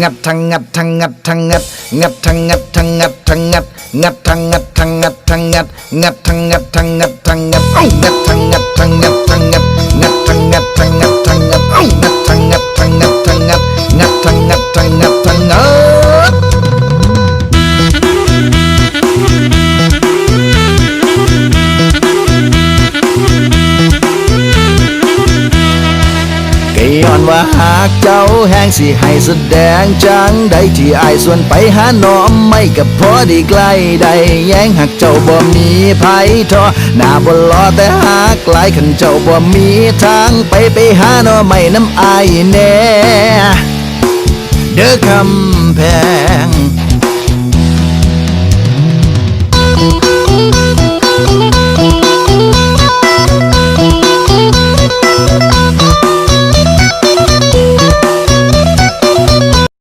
งัดทั้งงัดทั้งงัดทั้งงัดงัดทั้งงัดทั้งงัดทั้งงัดงัดทั้งงัดทั้งงัดทั้งงัดงัดทั้งงัดทั้งงัดทั้งงัดเอ้างัดทั้งงัดทั้งงัด ก็ย้อนว่าหากเจ้าแห้งสิให้แสดงจังใดที่อายส่วนไปหาน้อมไม่กับพอดีใกล้ใดแย้งหากเจ้าบ่มีภัยทอหน้าบ่รอแต่หากหลายขันเจ้าบ่มีทางไปไปหาน้อไม่น้ำอายแน่เด้อคำแพง